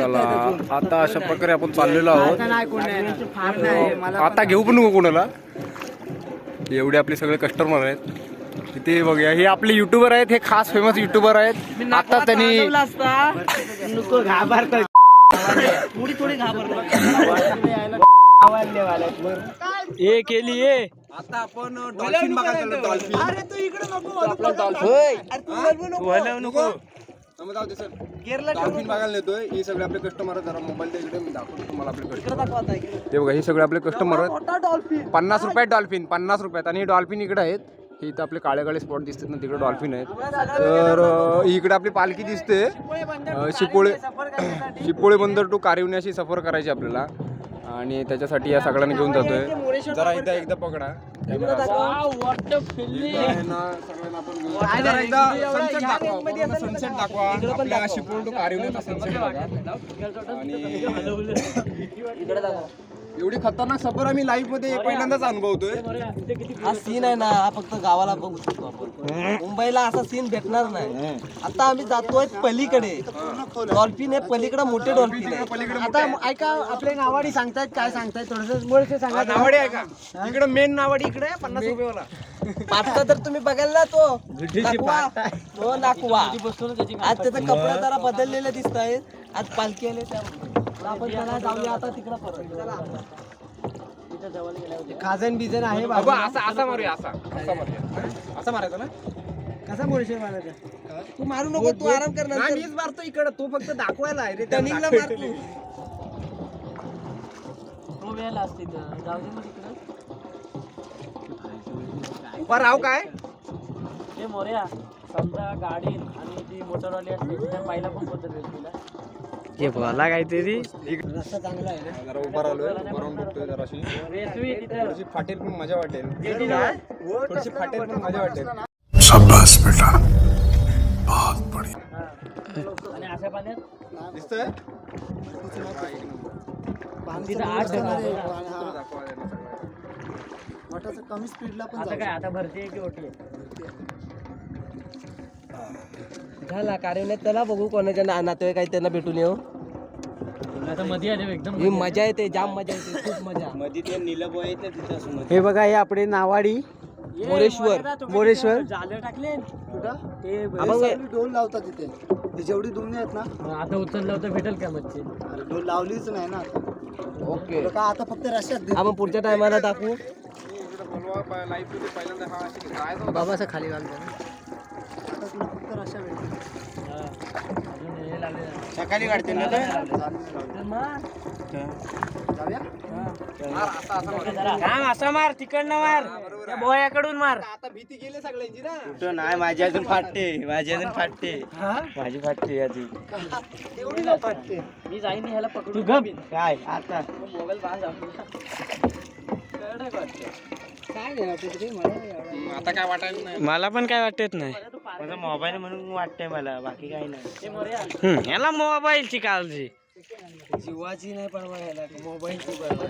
चला आता अशा प्रकारे आपण चाललेलो आहोत. नाही कोण नाही फार नाही. मला आता घेऊ पण नको कोणाला. एवढे आपले सगळे कस्टमर आहेत. तिथे बघूया हे आपले युट्यूबर आहेत हे खास फेमस युट्यूबर आहेत. आता त्यांनी नको घाबरतो थोडी थोडी घाबरतो ये केली ये आता आपण डॉल्फिन बघायला चाललो डॉल्फिन अरे तू इकडे नको. बघायला नेतोय. हे सगळे आपले कस्टमर जरा मोबाईल इकडे मी दाखवतो तुम्हाला आपले कस्टमर हे बघा हे सगळे आपले कस्टमर पन्नास रुपयात डॉल्फिन पन्नास रुपयात आणि डॉल्फिन इकडे आहेत. हे इथं आपले काळे काळे स्पॉट दिसतात ना तिकडे डॉल्फिन आहेत. तर इकडे आपली पालखी दिसते. शिपोळे शिपोळे बंदर टू कारिवणे अशी सफर करायची आपल्याला. आणि त्याच्यासाठी या सगळ्यांना घेऊन जातोय. जरा एकदा एकदा पकडा. सनसेट दाखवा. दाखवा आपल्या सनसेट बघा आणि एवढी खतरनाक सफर आम्ही लाईव्हमध्ये पहिल्यांदाच अनुभवतोय. हा सीन आहे ना हा फक्त गावाला बघू शकतो आपण. मुंबईला असा सीन भेटणार नाही. आता आम्ही जातोय पलीकडे. डॉल्फिन आहे पलीकडे मोठे डॉल्फिन आहे. आता ऐका आपले नावाडी सांगतायत काय सांगतायत थोडस? मुळे सांगा. नावाडी आहे का? इकडे मेन नावाडी इकडे पन्नास रुपये वाला पाटका तर तुम्ही बघायला ना तो. नाकवा. तो नाकवा आज त्याचा कपडा जरा बदललेला दिसत आहे आज पालखी आले त्यामुळे आपण चला जाऊया आता तिकडं परत. चला. खाजन बिजन आहे अगं असा असा मारूया असा. असा मारूया. असा मारायचा ना? कसा बोलशील मारायचा? तू मारू नको तू आराम कर मीच मारतो इकडे. तो फक्त दाखवायला आहे रे टर्निंगला मार तू. उभा राव काय? हे मोर्या समजा गाडी आणि ती मोटरवाली असते तिच्या पाहिला पण पद्धत तुला. हे बोला रस्ता चांगला आहे ना जरा उभा राहिलोय उभा राहून बघतोय जराशी थोडीशी फाटेल पण मजा वाटेल थोडीशी फाटेल पण मजा वाटेल शाबाश बेटा. बहुत बढ़िया आणि अशा पाण्यात दिसतंय तिथं आठ. जण आहे. दाखवा त्यांना सगळं. वाटाचं कमी स्पीडला पण आता काय आता भरती आहे की ओटी आहे? झाला कार्यालयात चला बघू कोणाच्या ना- नातेवाईक आहेत त्यांना भेटून येऊ. आता मध्ये आले एकदम ही मजा येते. जाम मजा येते खूप मजा. मध्ये ते नीलबोय येते तिथं हे बघा हे आपले नावाडी. मोरेश्वर. मोरेश्वर. जाले टाकले. ते आपण डोल लावतात तिथे. ती जेवढी दुमणी आहेत ना. आता उचललं होतं भेटेल का मच्छी? अरे डोल लावलीच नाही ना. ओके. का आता फक्त रश्यात दे आपण पुढच्या टायमाला दाखवू हा. बाबा असं खाली घालतो. आता तुला फक्त रश्या भेटतील. अजून हे लागले सकाळी काढते ना काम असा मार तिकडनं मार. त्या भोयाकडून मार. आता भीती गेली सगळ्यांची ना कुठं नाही माझी अजून फाटते माझी अजून फाटते. माझी फाटते अजून मी जाईन ह्याला पकडू गप. काय आता. मोबाईल बाहेर आता काय वाटायला नाही मला पण काय वाटत नाही. माझा मोबाईल म्हणून वाटतंय मला बाकी काही नाही. याला मोबाईलची काळजी. जीवाची नाही परवा याला मोबाईलची परवा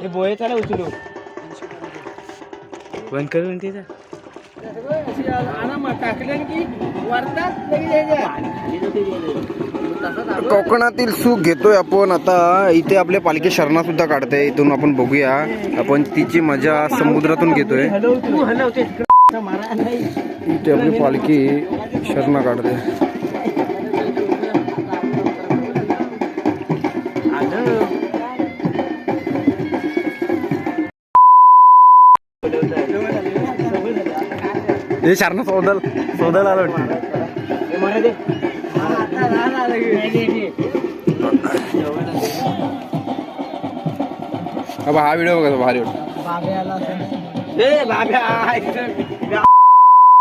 हे बोये त्याला उचलू. बंद करून तिथं कोकणातील सुख घेतोय आपण. आता इथे आपले पालखी शरणा सुद्धा काढते इथून आपण बघूया. आपण तिची मजा समुद्रातून घेतोय. इथे आपली पालखी शरणा काढते हे शारण सौदल सौदल आलं वाटतं हा व्हिडिओ बघा भारी वाटतो